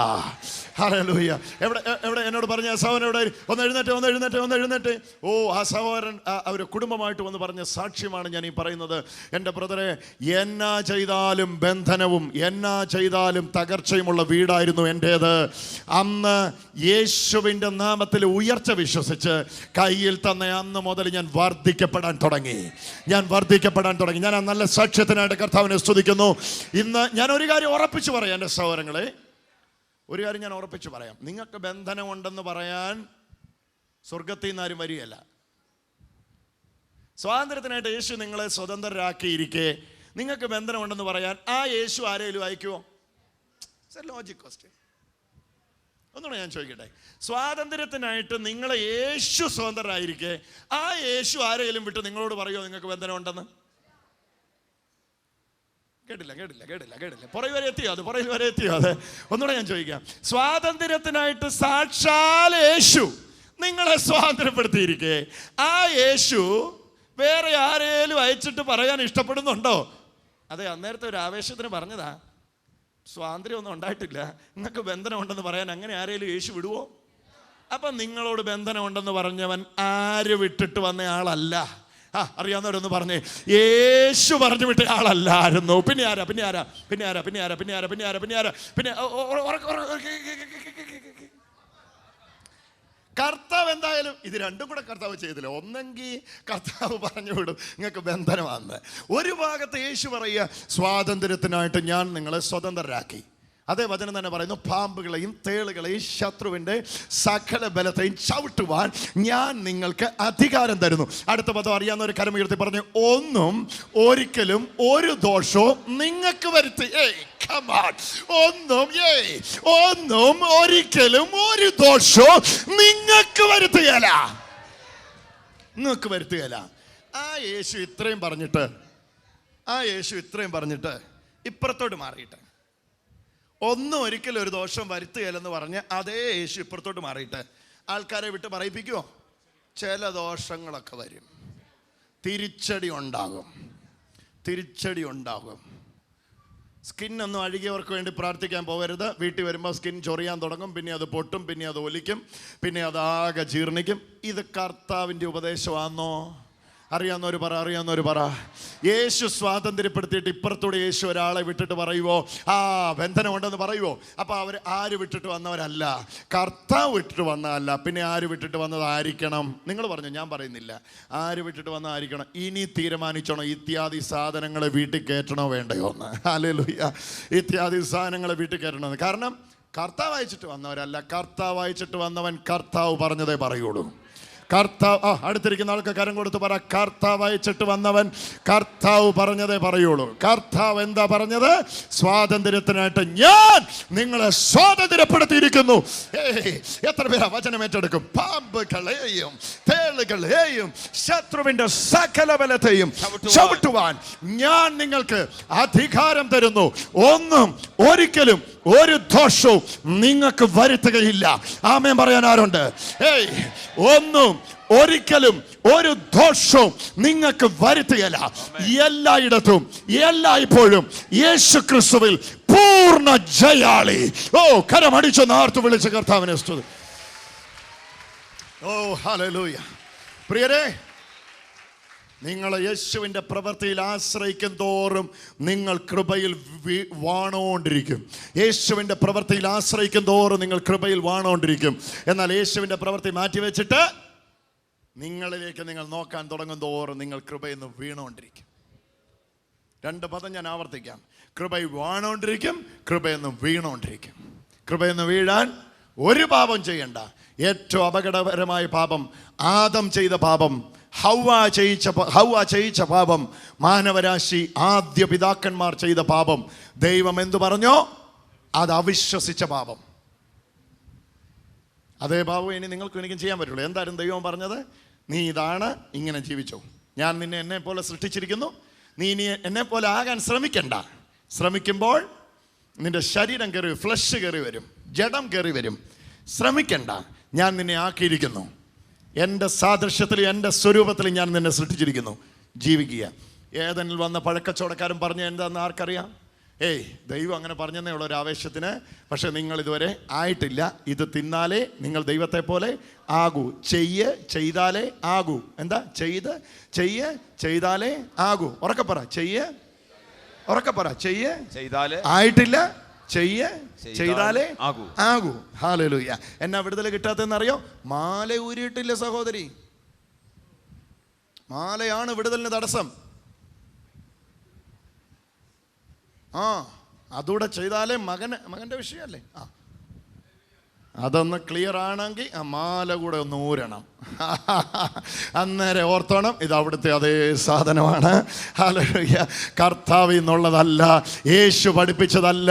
ഹല്ലേലൂയ. എവിടെ എവിടെ എന്നോട് പറഞ്ഞ സഹോദരൻ എവിടെ? ഒന്ന് എഴുന്നേറ്റ് ഒന്ന് എഴുന്നേറ്റ് ഒന്ന് എഴുന്നേറ്റ്. ഓ ആ സഹോദരൻ അവർ കുടുംബമായിട്ട് വന്ന് പറഞ്ഞ സാക്ഷ്യമാണ് ഞാൻ ഈ പറയുന്നത്. എന്റെ ബ്രദറെ എന്നാ ചെയ്താലും ബന്ധനവും എന്നാ ചെയ്താലും തകർച്ചയുമുള്ള വീടായിരുന്നു എന്റേത്. അന്ന് യേശുവിന്റെ നാമത്തിൽ ഉയർച്ച വിശ്വസിച്ച് കയ്യിൽ തന്ന അന്ന് മുതൽ ഞാൻ വർദ്ധിക്കപ്പെടാൻ തുടങ്ങി. ഞാൻ വർദ്ധിക്കപ്പെടാൻ തുടങ്ങി. ഞാൻ ആ നല്ല സാക്ഷ്യത്തിനായിട്ട് കർത്താവിനെ സ്തുതിക്കുന്നു. ഇന്ന് ഞാൻ ഒരു കാര്യം ഉറപ്പിച്ചു പറയാം എന്റെ സഹോദരങ്ങളെ. ഒരു കാര്യം ഞാൻ ഉറപ്പിച്ചു പറയാം. നിങ്ങൾക്ക് ബന്ധനമുണ്ടെന്ന് പറയാൻ സ്വർഗത്തിൽ നിന്ന് ആരും വരികയല്ല. സ്വാതന്ത്ര്യത്തിനായിട്ട് യേശു നിങ്ങളെ സ്വതന്ത്രരാക്കിയിരിക്കെ. നിങ്ങൾക്ക് ബന്ധനമുണ്ടെന്ന് പറയാൻ ആ യേശു ആരെങ്കിലും അയക്കുമോ ലോജിക് ക്വസ്റ്റ്യൻ ഒന്നുകൂടെ ഞാൻ ചോദിക്കട്ടെ? സ്വാതന്ത്ര്യത്തിനായിട്ട് നിങ്ങളെ യേശു സ്വതന്ത്രരായിരിക്കെ. ആ യേശു ആരെങ്കിലും വിട്ട് നിങ്ങളോട് പറയുമോ നിങ്ങൾക്ക് ബന്ധനമുണ്ടെന്ന് കേട്ടില്ല കേട്ടില്ല കേട്ടില്ല കേട്ടില്ല. പുറകിൽ വരെ എത്തിയോ? അത് പുറകിൽ വരെ എത്തിയോ? അത് ഒന്നുകൂടെ ഞാൻ ചോദിക്കാം. സ്വാതന്ത്ര്യത്തിനായിട്ട് സാക്ഷാൽ യേശു നിങ്ങളെ സ്വാതന്ത്ര്യപ്പെടുത്തിയിരിക്കെ. ആ യേശു വേറെ ആരേലും അയച്ചിട്ട് പറയാൻ ഇഷ്ടപ്പെടുന്നുണ്ടോ? അതെ അന്നേരത്തെ ഒരു ആവേശത്തിന് പറഞ്ഞതാ. സ്വാതന്ത്ര്യമൊന്നും ഉണ്ടായിട്ടില്ല. നിങ്ങൾക്ക് ബന്ധനമുണ്ടെന്ന് പറയാൻ അങ്ങനെ ആരേലും യേശു വിടുവോ? അപ്പം നിങ്ങളോട് ബന്ധനമുണ്ടെന്ന് പറഞ്ഞവൻ ആര് വിട്ടിട്ട് വന്ന ആളല്ല ആ അറിയാവുന്നവരൊന്ന് പറഞ്ഞേ. യേശു പറഞ്ഞു വിട്ട ആളല്ലായിരുന്നു പിന്നെ ആരാ? പിന്നെ ആരാ? പിന്നെ ആരാ? പിന്നെ ആരാ? പിന്നെ ആരാ? പിന്നെ ആരാ? പിന്നെ ആരാ? പിന്നെ ഓ, ഓ, ഉറക്കെ, ഉറക്കെ, ഉറക്കെ, കർത്താവ് എന്തായാലും ഇത് രണ്ടും കൂടെ കർത്താവ് ചെയ്തില്ല. ഒന്നെങ്കിൽ കർത്താവ് പറഞ്ഞു വിടും. നിങ്ങൾക്ക് ബന്ധനമാണെന്ന് ഒരു ഭാഗത്ത് യേശു പറയുക സ്വാതന്ത്ര്യത്തിനായിട്ട് ഞാൻ നിങ്ങളെ സ്വതന്ത്രരാക്കി. അതേ വചനം തന്നെ പറയുന്നു പാമ്പുകളെയും തേളുകളെയും ശത്രുവിന്റെ സകല ബലത്തെയും ചവിട്ടുവാൻ ഞാൻ നിങ്ങൾക്ക് അധികാരം തരുന്നു. അടുത്ത പദം അറിയാവുന്ന ഒരു കരം ഉയർത്തി പറഞ്ഞു ഒന്നും ഒരിക്കലും ഒരു ദോഷവും നിങ്ങൾക്ക് വരുത്തി. ഒന്നും ഏയ് ഒന്നും ഒരിക്കലും ഒരു ദോഷവും നിങ്ങൾക്ക് വരുത്തുകയല്ല. നിങ്ങൾക്ക് വരുത്തുകയല്ല. ആ യേശു ഇത്രയും പറഞ്ഞിട്ട് ആ യേശു ഇത്രയും പറഞ്ഞിട്ട് ഇപ്പുറത്തോട്ട് മാറിയിട്ട്. ഒന്നും ഒരിക്കലും ഒരു ദോഷം വരുത്തുകയില്ലെന്ന് പറഞ്ഞ് അതേ യേശു ഇപ്പുറത്തോട്ട് മാറിയിട്ട് ആൾക്കാരെ വിട്ട് പറയിപ്പിക്കുമോ ചില ദോഷങ്ങളൊക്കെ വരും. തിരിച്ചടി ഉണ്ടാകും. തിരിച്ചടി ഉണ്ടാകും. സ്കിൻ ഒന്നും അഴുകിയവർക്ക് വേണ്ടി പ്രാർത്ഥിക്കാൻ പോകരുത്. വീട്ടിൽ വരുമ്പോൾ സ്കിൻ ചൊറിയാൻ തുടങ്ങും. പിന്നെ അത് പൊട്ടും. പിന്നെ അത് ഒലിക്കും. പിന്നെ അത് ആകെ ജീർണിക്കും. ഇത് കർത്താവിന്റെ ഉപദേശമാണെന്നോ അറിയാവുന്നവർ പറ അറിയാവുന്നവർ പറ. യേശു സ്വാതന്ത്ര്യപ്പെടുത്തിയിട്ട് ഇപ്പുറത്തൂടെ യേശു ഒരാളെ വിട്ടിട്ട് പറയുവോ ആ ബന്ധനമുണ്ടെന്ന് പറയുവോ? അപ്പോൾ അവർ ആര് വിട്ടിട്ട് വന്നവരല്ല കർത്താവ് വിട്ടിട്ട് വന്നതല്ല. പിന്നെ ആര് വിട്ടിട്ട് വന്നതായിരിക്കണം? നിങ്ങൾ പറഞ്ഞു ഞാൻ പറയുന്നില്ല. ആര് വിട്ടിട്ട് വന്നതായിരിക്കണം? ഇനി തീരുമാനിച്ചോണോ ഇത്യാദി സാധനങ്ങളെ വീട്ടിൽ കയറ്റണോ വേണ്ടയോ എന്ന്. അല്ലേലൂയ്യ ഇത്യാദി സാധനങ്ങളെ വീട്ടിൽ കയറ്റണമെന്ന് കാരണം കർത്താവ് അയച്ചിട്ട് വന്നവരല്ല. കർത്താവ് അയച്ചിട്ട് വന്നവൻ കർത്താവ് പറഞ്ഞതേ പറയുള്ളൂ. കർത്താവ് ആ അടുത്തിരിക്കുന്ന ആൾക്ക് കരം കൊടുത്ത് പറ കർത്താവ് അയച്ചിട്ട് വന്നവൻ കർത്താവ് പറഞ്ഞതേ പറയുള്ളൂ. കർത്താവ് എന്താ പറഞ്ഞത്? സ്വാതന്ത്ര്യത്തിനായിട്ട് ഞാൻ നിങ്ങളെ സ്വാതന്ത്ര്യപ്പെടുത്തിയിരിക്കുന്നു. എത്ര പേരാ വചനം ഏറ്റെടുക്കും? പാമ്പുകളെയും തേളുകളെയും ശത്രുവിന്റെ സകല ബലത്തെയും. ചവിട്ടുവാൻ ഞാൻ നിങ്ങൾക്ക് അധികാരം തരുന്നു. ഒന്നും ഒരിക്കലും ഒരു ദോഷവും നിങ്ങൾക്ക് വരുത്തുകയില്ല. ആമേൻ പറയാൻ ആരുണ്ട്? ഏയ് ഒന്നും ഒരിക്കലും ഒരു ദോഷവും നിങ്ങൾക്ക് വരുത്തുകയില്ല. എല്ലായിടത്തും എല്ലായ്പ്പോഴും യേശു ക്രിസ്തുവിൽ പൂർണ ജയാളി. ഓ കരമടിച്ചു നാർത്തു വിളിച്ച കർത്താവിനെ സ്തുതി. ഓ ഹലോ പ്രിയരേ നിങ്ങൾ യേശുവിന്റെ പ്രവൃത്തിയിൽ ആശ്രയിക്കും തോറും നിങ്ങൾ കൃപയിൽ വാണോണ്ടിരിക്കും. യേശുവിന്റെ പ്രവൃത്തിയിൽ ആശ്രയിക്കും തോറും നിങ്ങൾ കൃപയിൽ വാണോണ്ടിരിക്കും. എന്നാൽ യേശുവിന്റെ പ്രവൃത്തി മാറ്റിവെച്ചിട്ട് നിങ്ങളിലേക്ക് നിങ്ങൾ നോക്കാൻ തുടങ്ങും തോറും നിങ്ങൾ കൃപയിൽ നിന്ന് വീണുകൊണ്ടിരിക്കും രണ്ട് പദം ഞാൻ ആവർത്തിക്കാം. കൃപയിൽ വാണോണ്ടിരിക്കും കൃപയിൽ നിന്ന് വീണോണ്ടിരിക്കും. കൃപയിൽ നിന്ന് വീഴാൻ ഒരു പാപം ചെയ്യണ്ട. ഏറ്റവും അപകടകരമായ പാപം ആദം ചെയ്ത പാപം ഹൗവ ചെയ്യിച്ച ഹൗവ ചെയ്യിച്ച പാപം മാനവരാശി ആദ്യ പിതാക്കന്മാർ ചെയ്ത പാപം. ദൈവം എന്തു പറഞ്ഞോ? അത് അവിശ്വസിച്ച പാപം. അതേ പാപം ഇനി നിങ്ങൾക്ക് എനിക്കും ചെയ്യാൻ പറ്റുള്ളൂ. എന്തായാലും ദൈവം പറഞ്ഞത് നീ ഇതാണ് ഇങ്ങനെ ജീവിച്ചോ. ഞാൻ നിന്നെ എന്നെ പോലെ സൃഷ്ടിച്ചിരിക്കുന്നു. നീ ഇനി എന്നെ പോലെ ആകാൻ ശ്രമിക്കണ്ട. ശ്രമിക്കുമ്പോൾ നിന്റെ ശരീരം കയറി ഫ്ലഷ് കയറി വരും. ജഡം കയറി വരും. ശ്രമിക്കണ്ട. ഞാൻ നിന്നെ ആക്കിയിരിക്കുന്നു. എന്റെ സാദൃശ്യത്തിൽ എന്റെ സ്വരൂപത്തിൽ ഞാൻ നിന്നെ സൃഷ്ടിച്ചിരിക്കുന്നു. ജീവിക്കുക. ഏതെനിൽ വന്ന പഴക്കച്ചവടക്കാരൻ പറഞ്ഞ എന്താണെന്ന് ആർക്കറിയാം? ഏയ് ദൈവം അങ്ങനെ പറഞ്ഞതേ ഉള്ള ഒരു ആവേശത്തിന്. പക്ഷേ നിങ്ങൾ ഇതുവരെ ആയിട്ടില്ല. ഇത് തിന്നാലേ നിങ്ങൾ ദൈവത്തെ പോലെ ആകൂ. ചെയ്യ് ചെയ്താലേ ആകൂ. എന്താ? ചെയ്ത് ചെയ്യ് ചെയ്താലേ ആകൂ. ഉറക്കെ പറ. ചെയ്യ് ഉറക്കെ പറ. ചെയ്യ് ചെയ്താലേ ആയിട്ടില്ല. ചെയ്യ് ചെയ്താലേ ആകൂ. ആകൂ. ഹാലലൂയ. എന്നാ വിടുതൽ കിട്ടാത്തതെന്ന് അറിയോ മാല ഊരിയിട്ടില്ല സഹോദരി. മാലയാണ് വിടുതലിന് തടസ്സം. ആ അതുകൂടെ ചെയ്താലേ മകന് മകന്റെ വിഷയമല്ലേ? ആ അതൊന്ന് ക്ലിയർ ആണെങ്കിൽ ആ മാല കൂടെ ഒന്ന് ഊരണം. അന്നേരം ഓർത്തോണം ഇത് അവിടുത്തെ അതേ സാധനമാണ്. ഹലോയ്യ കർത്താവ് എന്നുള്ളതല്ല യേശു പഠിപ്പിച്ചതല്ല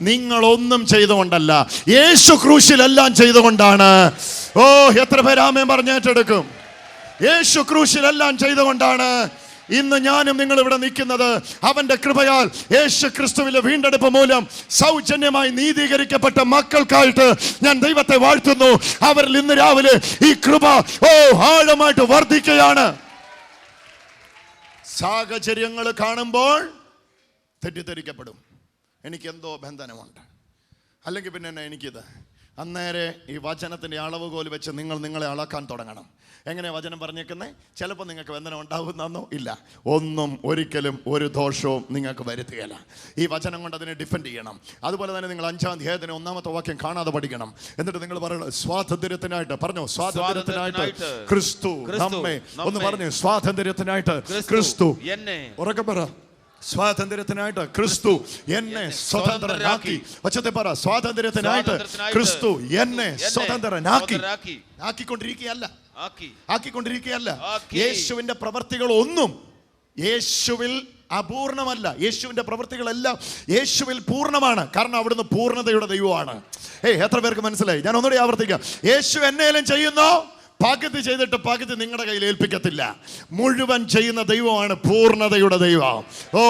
നിങ്ങളൊന്നും ചെയ്തുകൊണ്ടല്ല യേശു ക്രൂശിലെല്ലാം ചെയ്തുകൊണ്ടാണ്. ഓ എത്ര പേരാമേ പറഞ്ഞേറ്റെടുക്കും യേശു ക്രൂശിലെല്ലാം ചെയ്തുകൊണ്ടാണ്. ഇന്ന് ഞാനും നിങ്ങൾ ഇവിടെ നിൽക്കുന്നത് അവന്റെ കൃപയാൽ യേശു ക്രിസ്തുവിലെ വീണ്ടെടുപ്പ് മൂലം സൗജന്യമായി നീതീകരിക്കപ്പെട്ട മക്കൾക്കായിട്ട് ഞാൻ ദൈവത്തെ വാഴ്ത്തുന്നു. അവരിൽ ഇന്ന് രാവിലെ ഈ കൃപ ഓ ആഴമായിട്ട് വർദ്ധിക്കുകയാണ്. സാഹചര്യങ്ങൾ കാണുമ്പോൾ തെറ്റിദ്ധരിക്കപ്പെടും. എനിക്കെന്തോ ബന്ധനമുണ്ട്. അല്ലെങ്കിൽ പിന്നെ എനിക്കിത് അന്നേരെ ഈ വചനത്തിന്റെ അളവുകോൽ വെച്ച് നിങ്ങൾ നിങ്ങളെ അളക്കാൻ തുടങ്ങണം. എങ്ങനെ വചനം പറഞ്ഞേക്കുന്നത് ചിലപ്പോൾ നിങ്ങൾക്ക് വന്ദനം ഉണ്ടാവുന്നോ ഇല്ല. ഒന്നും ഒരിക്കലും ഒരു ദോഷവും നിങ്ങൾക്ക് വരുത്തുകയില്ല. ഈ വചനം കൊണ്ട് അതിനെ ഡിഫെൻഡ് ചെയ്യണം. അതുപോലെ തന്നെ നിങ്ങൾ അഞ്ചാം അധ്യായത്തിന് ഒന്നാമത്തെ വാക്യം കാണാതെ പഠിക്കണം. എന്നിട്ട് നിങ്ങൾ പറയുന്നത് സ്വാതന്ത്ര്യത്തിനായിട്ട് പറഞ്ഞു? സ്വാതന്ത്ര്യത്തിനായിട്ട് ക്രിസ്തു നമ്മെ ഒന്ന് പറഞ്ഞു സ്വാതന്ത്ര്യത്തിനായിട്ട് ക്രിസ്തു ക്രിസ്തു. എന്നെ ഉറക്കം പറ. സ്വാതന്ത്ര്യത്തിനായിട്ട് ക്രിസ്തു എന്നെ സ്വതന്ത്രനാക്കി. വച്ചത്തെ പറ. സ്വാതന്ത്ര്യത്തിനായിട്ട് ക്രിസ്തു എന്നെ സ്വതന്ത്രനാക്കി. ആക്കിക്കൊണ്ടിരിക്കുകയല്ല. ആക്കി. ആക്കിക്കൊണ്ടിരിക്കുകയല്ല. ആക്കി. യേശുവിന്റെ പ്രവർത്തികൾ ഒന്നും യേശുവിൽ അപൂർണമല്ല. യേശുവിന്റെ പ്രവൃത്തികളെല്ലാം യേശുവിൽ പൂർണമാണ്. കാരണം അവിടുന്ന് പൂർണതയുടെ ദൈവമാണ്. ഏയ് എത്ര പേർക്ക് മനസ്സിലായി? ഞാൻ ഒന്നുകൂടി ആവർത്തിക്കാം. യേശു എന്നേലും ചെയ്യുന്നോ? പകുതി ചെയ്തിട്ട് പകുതി നിങ്ങളുടെ കയ്യിൽ ഏൽപ്പിക്കത്തില്ല. മുഴുവൻ ചെയ്യുന്ന ദൈവമാണ് പൂർണതയുടെ ദൈവം. ഓ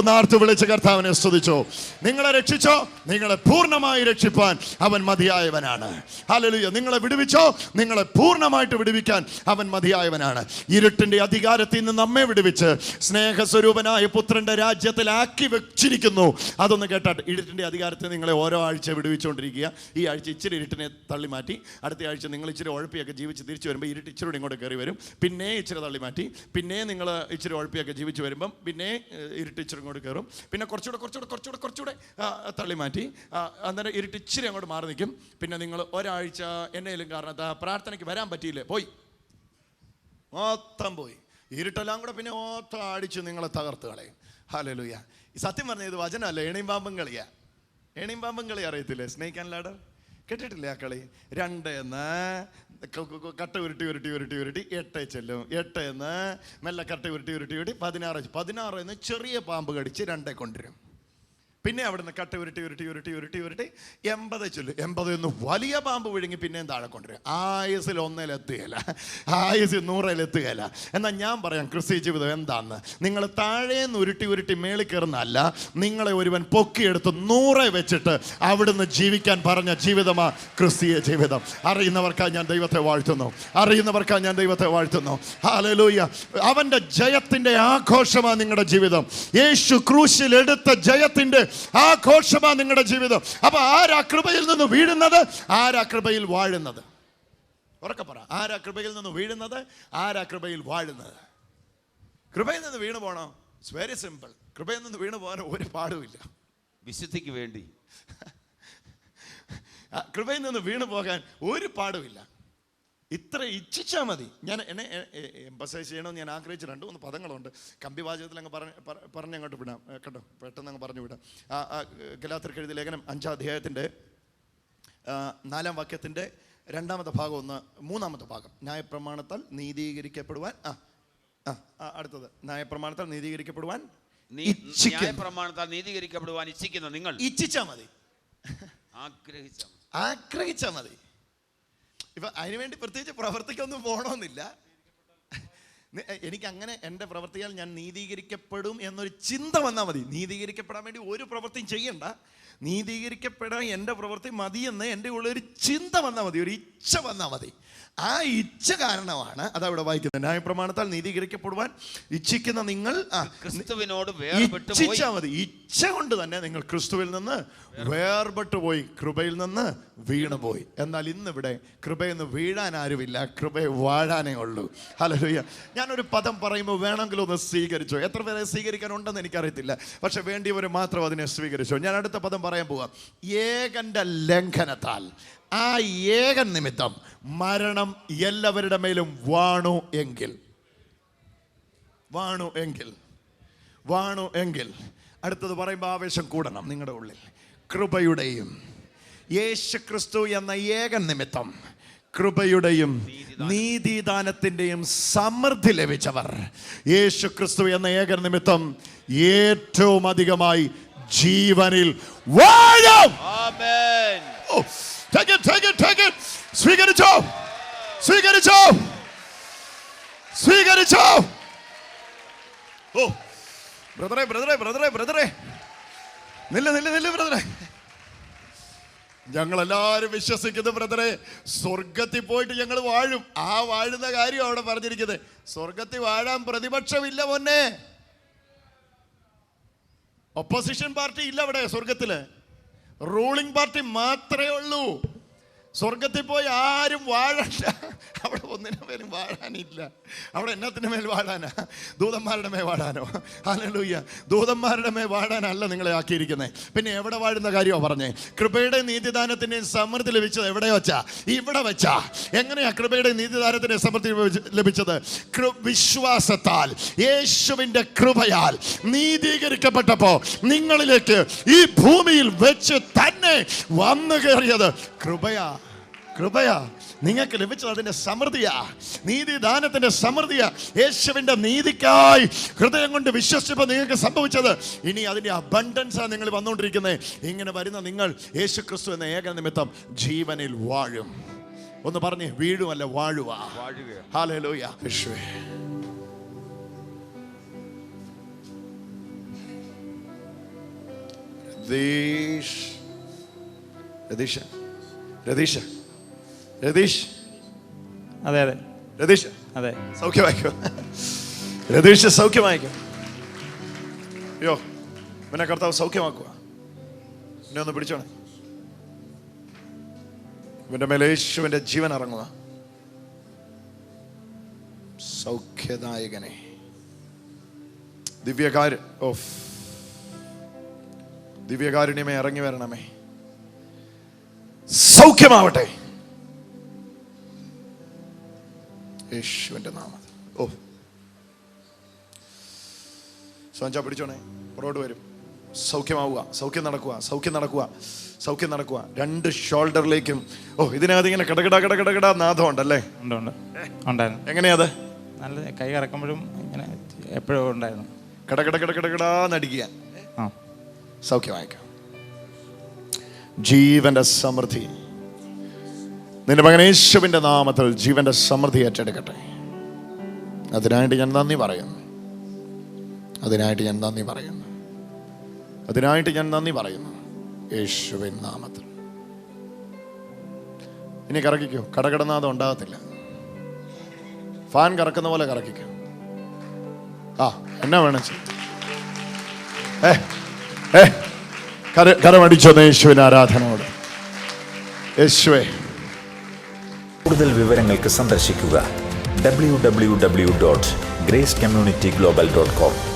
നാർത്ത് വിളിച്ച് കർത്താവിനെ സ്തുതിച്ചോ. നിങ്ങളെ രക്ഷിച്ചോ? നിങ്ങളെ പൂർണമായി രക്ഷിപ്പാൻ അവൻ മതിയായവനാണ്. ഹല്ലേലൂയ നിങ്ങളെ വിടുവിച്ചോ? നിങ്ങളെ പൂർണമായിട്ട് വിടുവിക്കാൻ അവൻ മതിയായവനാണ്. ഇരുട്ടിന്റെ അധികാരത്തിൽ നിന്ന് നമ്മെ വിടുവിച്ച് സ്നേഹസ്വരൂപനായ പുത്രന്റെ രാജ്യത്തിലാക്കി വെച്ചിരിക്കുന്നു. അതൊന്ന് കേട്ടാട്ട്. ഇരുട്ടിന്റെ അധികാരത്തിൽ നിങ്ങളെ ഓരോ ആഴ്ച വിടുവിച്ചുകൊണ്ടിരിക്കുക. ഈ ആഴ്ച ഇച്ചിരി ഇരുട്ടിനെ തള്ളി മാറ്റി. അടുത്ത ആഴ്ച നിങ്ങൾ ഇച്ചിരി ഉഴപ്പിയൊക്കെ ജീവിച്ച് തിരിച്ചു വരുമ്പോൾ ഇരുട്ട് ഇച്ചിരി ഇങ്ങോട്ട് കയറി വരും. പിന്നെ ഇച്ചിരി തള്ളി മാറ്റി. പിന്നെ നിങ്ങൾ ഇച്ചിരി ഉഴപ്പിയൊക്കെ ജീവിച്ച് വരുമ്പം പിന്നെ ഇരുട്ടിച്ചിരി ഇങ്ങോട്ട് കയറും. പിന്നെ കുറച്ചുകൂടെ കുറച്ചുകൂടെ കുറച്ചുകൂടെ കുറച്ചുകൂടെ തള്ളി മാറ്റി. അന്നേരം ഇരുട്ട് ഇച്ചിരി അങ്ങോട്ട് മാറി നിൽക്കും. പിന്നെ നിങ്ങൾ ഒരാഴ്ച എന്നേലും കാരണത്താ പ്രാർത്ഥനയ്ക്ക് വരാൻ പറ്റിയില്ലേ? പോയി. മൊത്തം പോയി. ഇരുട്ടെല്ലാം കൂടെ പിന്നെ മൊത്തം അടിച്ച് നിങ്ങളെ തകർത്ത് കളയും. ഹലോ ഈ സത്യം പറഞ്ഞ ഇത് വചനമല്ല? എണീം പാമ്പും കളിയാ. എണീം പാമ്പും കളി അറിയത്തില്ലേ? സ്നേക്ക് ലാഡർ കേട്ടിട്ടില്ലേ ആ കളി? രണ്ട് എന്ന് കട്ട ഉരുട്ടി ഉരുട്ടി ഉരുട്ടി ഉരുട്ടി എട്ട് ചെല്ലും. എട്ട് എന്ന് മെല്ലെ കട്ട ഉരുട്ടി ഉരുട്ടി ഉരുട്ടി പതിനാറ് പതിനാറ് എന്ന് ചെറിയ പാമ്പ് കടിച്ച് രണ്ടേ കൊണ്ടുവരും. പിന്നെ അവിടുന്ന് കട്ട ഉരുട്ടി ഉരുട്ടി ഉരുട്ടി ഉരുട്ടി ഉരുട്ടി എൺപത് ചൊല്ലു. എൺപത് ഒന്ന് വലിയ പാമ്പ് വിഴുങ്ങി പിന്നെയും താഴെ കൊണ്ടുവരും. ആയുസിൽ ഒന്നിലെത്തുകയില്ല. ആയുസിൽ നൂറിലെത്തുകയില്ല. എന്നാൽ ഞാൻ പറയാം ക്രിസ്ത്യ ജീവിതം എന്താന്ന്? നിങ്ങൾ താഴേന്ന് ഉരുട്ടി ഉരുട്ടി മേളിൽ കയറുന്നതല്ല നിങ്ങളെ ഒരുവൻ പൊക്കിയെടുത്ത് നൂറെ വെച്ചിട്ട് അവിടുന്ന് ജീവിക്കാൻ പറഞ്ഞ ജീവിതമാ ക്രിസ്തീയ ജീവിതം. അറിയുന്നവർക്കായി ഞാൻ ദൈവത്തെ വാഴ്ത്തുന്നു. അറിയുന്നവർക്കായി ഞാൻ ദൈവത്തെ വാഴ്ത്തുന്നു. ഹാലലൂയ അവന്റെ ജയത്തിന്റെ ആഘോഷമാണ് നിങ്ങളുടെ ജീവിതം. യേശു ക്രൂശിൽ എടുത്ത ആഘോഷമാ നിങ്ങളുടെ ജീവിതം. അപ്പൊ ആരാ കൃപയിൽ നിന്ന് വീഴുന്നത്? ആരാ കൃപയിൽ വാഴുന്നത്? ഉറക്കെ പറ. ആരാ കൃപയിൽ നിന്ന് വീഴുന്നത്? ആരാ കൃപയിൽ വാഴുന്നത്? കൃപയിൽ നിന്ന് വീണു പോണോ? ഇറ്റ്സ് വെരി സിമ്പിൾ കൃപയിൽ നിന്ന് വീണു പോകാൻ ഒരു പാടുമില്ല വിശുദ്ധിക്ക് വേണ്ടി. ആ, കൃപയിൽ നിന്ന് വീണു പോകാൻ ഒരു പാടുമില്ല ഇത്ര ഇച്ഛിച്ചാൽ മതി. ഞാൻ എന്നെ എംബസൈസ് ചെയ്യണമെന്ന് ഞാൻ ആഗ്രഹിച്ച രണ്ട് മൂന്ന് പദങ്ങളുണ്ട്. കമ്പിവാചകത്തിൽ അങ്ങ് പറഞ്ഞ് പറ- പറഞ്ഞ് അങ്ങോട്ട് വിടാം കേട്ടോ പെട്ടെന്ന് അങ്ങ് പറഞ്ഞു വിടാം. ആ ഗലാത്യർക്ക് എഴുതിയ ലേഖനം അഞ്ചാം അധ്യായത്തിന്റെ നാലാം വാക്യത്തിന്റെ രണ്ടാമത്തെ ഭാഗം ഒന്ന് മൂന്നാമത്തെ ഭാഗം. ന്യായപ്രമാണത്താൽ നീതീകരിക്കപ്പെടുവാൻ ആ ആ അടുത്തത്. ന്യായപ്രമാണത്താൽ നീതീകരിക്കപ്പെടുവാൻ ന്യായപ്രമാണത്താൽ പ്രമാണത്താൽ നീതീകരിക്കപ്പെടുവാൻ ഇച്ഛിക്കുന്ന നിങ്ങൾ. ഇച്ഛിച്ചാൽ മതി. ആഗ്രഹിച്ച ആഗ്രഹിച്ചാൽ മതി. ഇപ്പൊ അതിനുവേണ്ടി പ്രത്യേകിച്ച് പ്രവർത്തിക്കൊന്നും പോകണമെന്നില്ല എനിക്ക് അങ്ങനെ എന്റെ പ്രവർത്തിയാൽ ഞാൻ നീതീകരിക്കപ്പെടും എന്നൊരു ചിന്ത വന്നാൽ മതി. നീതീകരിക്കപ്പെടാൻ വേണ്ടി ഒരു പ്രവൃത്തിയും ചെയ്യണ്ട. നീതീകരിക്കപ്പെടാൻ എന്റെ പ്രവൃത്തി മതിയെന്ന് എന്റെ ഉള്ളിൽ ഒരു ചിന്ത വന്നാൽ മതി ഒരു ഇച്ഛ വന്നാൽ മതി. ആ ഇച്ഛ കാരണമാണ് അതവിടെ വായിക്കുന്നത്. ന്യായപ്രമാണത്താൽ നീതീകരിക്കപ്പെടുവാൻ ഇച്ഛിക്കുന്ന നിങ്ങൾ ക്രിസ്തുവിനോട് ഇച്ഛിച്ചാൽ മതി. ഇച്ഛ കൊണ്ട് തന്നെ നിങ്ങൾ ക്രിസ്തുവിൽ നിന്ന് വേർപെട്ടു പോയി കൃപയിൽ നിന്ന് വീണുപോയി. എന്നാൽ ഇന്നിവിടെ കൃപയിൽ നിന്ന് വീഴാൻ ആരുമില്ല കൃപയെ വാഴാനേ ഉള്ളൂ. ഹലോ ഞാനൊരു പദം പറയുമ്പോൾ വേണമെങ്കിലും ഒന്ന് സ്വീകരിച്ചോ? എത്ര പേരെ സ്വീകരിക്കാനുണ്ടെന്ന് എനിക്കറിയത്തില്ല. പക്ഷെ വേണ്ടിയവർ മാത്രം അതിനെ സ്വീകരിച്ചോ? ഞാൻ അടുത്ത പദം പറയാൻ പോവുക ഏകന്റെ ലംഘനത്താൽ ആ ഏകൻ നിമിത്തം മരണം എല്ലാവരുടെ മേലും വാണു എങ്കിൽ വാണു എങ്കിൽ വാണു എങ്കിൽ. അടുത്തത് പറയുമ്പോൾ ആവേശം കൂടണം നിങ്ങളുടെ ഉള്ളിൽ. കൃപയുടെയും യേശു ക്രിസ്തു എന്ന ഏകൻ നിമിത്തം കൃപയുടെയും നീതിദാനത്തിന്റെയും സമൃദ്ധി ലഭിച്ചവർ. യേശു ക്രിസ്തു എന്ന ഏകൻ നിമിത്തം ഏറ്റവും അധികമായി ജീവനിൽ വാഴും. സ്വീകരിച്ചോ? സ്വീകരിച്ചോ? സ്വീകരിച്ചോ? ഓ ബ്രദറെ ബ്രദറെ ബ്രദറെ ബ്രദറെ. നില്ല നില്ല നില്ല ബ്രദറെ. ഞങ്ങൾ എല്ലാവരും വിശ്വസിക്കുന്നു ബ്രദറെ. സ്വർഗത്തിൽ പോയിട്ട് ഞങ്ങൾ വാഴും. ആ വാഴുന്ന കാര്യം അവിടെ പറഞ്ഞിരിക്കുന്നത്. സ്വർഗത്തിൽ വാഴാൻ പ്രതിപക്ഷമില്ല പൊന്നെ ഒപ്പോസിഷൻ പാർട്ടി ഇല്ല അവിടെ സ്വർഗത്തിൽ റൂളിംഗ് പാർട്ടി മാത്രമേ ഉള്ളൂ. സ്വർഗത്തിൽ പോയി ആരും വാഴണ്ട. അവിടെ ഒന്നിനു മേലും വാഴാനില്ല. അവിടെ എന്നത്തിന് മേൽ വാഴാനാ? ദൂതന്മാരുടെ മേൽ വാഴാനോ? അല്ലൂയ്യ ദൂതന്മാരുടെ മേൽ വാഴാനല്ല നിങ്ങളെ ആക്കിയിരിക്കുന്നത് പിന്നെ എവിടെ വാഴുന്ന കാര്യമോ പറഞ്ഞേ? കൃപയുടെ നീതിദാനത്തിന്റെയും സമൃദ്ധി ലഭിച്ചത് എവിടെ വെച്ചാ? ഇവിടെ വെച്ചാ. എങ്ങനെയാ കൃപയുടെ നീതിദാനത്തിന്റെ സമൃദ്ധി ലഭിച്ചത്? വിശ്വാസത്താൽ യേശുവിന്റെ കൃപയാൽ നീതീകരിക്കപ്പെട്ടപ്പോൾ നിങ്ങളിലേക്ക് ഈ ഭൂമിയിൽ വെച്ച് തന്നെ വന്നു കയറിയത് കൃപയാ. കൃപയാ. നിങ്ങൾക്ക് ലഭിച്ചത് അതിന്റെ സമൃദ്ധിയാ. നീതിദാനത്തിന്റെ സമൃദ്ധിയാ. യേശുവിന്റെ നീതിക്കായി ഹൃദയം കൊണ്ട് വിശ്വസിച്ചപ്പോൾ നിങ്ങൾക്ക് സംഭവിച്ചത്. ഇനി അതിന്റെ അബണ്ടൻസാണ് നിങ്ങൾ വന്നുകൊണ്ടിരിക്കുന്നത് ഇങ്ങനെ വരുന്ന നിങ്ങൾ യേശു ക്രിസ്തു എന്ന ഏക നിമിത്തം ജീവനിൽ വാഴും. ഒന്ന് പറഞ്ഞേ വീഴുമല്ല വാഴുവാ. ഹാലൂയ രതീഷ്. രതീഷ് രതീഷ് രതീഷ്? അതെ അതെ. രതീഷ്? അതെ. സൗഖ്യമായിക്കോ. രതീഷ് സൗഖ്യമായിക്കോ. അയ്യോ പിന്നെ കർത്താവ് സൗഖ്യമാക്കുക എന്നെ ഒന്ന് പിടിച്ചോണേ. ഇവന്റെ മേലെ യേശുവിന്റെ ജീവൻ ഇറങ്ങുക സൗഖ്യദായകനെ. ദിവ്യകാര് ഓ ദിവ്യകാരുണ്യമേ ഇറങ്ങി വരണമേ. സൗഖ്യമാവട്ടെ. യേശുവിന്റെ നാമത്തിൽ. ഓ. സഞ്ചാ പിടിച്ചോണേ. പുറകോട്ട് വരും. സൗഖ്യമാവുക. സൗഖ്യം നടക്കുക. സൗഖ്യം നടക്കുക. സൗഖ്യം നടക്കുക. രണ്ട് ഷോൾഡറിലേക്കും. ഓ ഇതിനകത്ത് ഇങ്ങനെ കിടകിട കിടകിട നാദം ഉണ്ടല്ലേ ഉണ്ട് ഉണ്ട്. ഉണ്ടായിരുന്നു. എങ്ങനെയാത്? നല്ല കൈ കറക്കുമ്പോഴും ഇങ്ങനെ എപ്പോഴും ഉണ്ടായിരുന്നു. കിടകിട ആ. സൗഖ്യമായേക്കാം. ജീവന്റെ സമൃദ്ധി. നിന്റെ മകൻ യേശുവിന്റെ നാമത്തിൽ ജീവന്റെ സമൃദ്ധി ഏറ്റെടുക്കട്ടെ. അതിനായിട്ട് ഞാൻ നന്ദി പറയുന്നു. അതിനായിട്ട് ഞാൻ നന്ദി പറയുന്നു. അതിനായിട്ട് ഞാൻ നന്ദി പറയുന്നു. യേശുവിൻ നാമത്തിൽ. ഇനി കറക്കിക്കോ. കടകടനാഥം ഉണ്ടാകത്തില്ല. ഫാൻ കറക്കുന്ന പോലെ കറക്കിക്കോ. ആ എന്നാ വേണം കരമടിച്ചോ യേശുവിന് ആരാധനയോട്. യേശുവേ കൂടുതൽ വിവരങ്ങൾക്ക് സന്ദർശിക്കുക. W W W dot grace community global dot com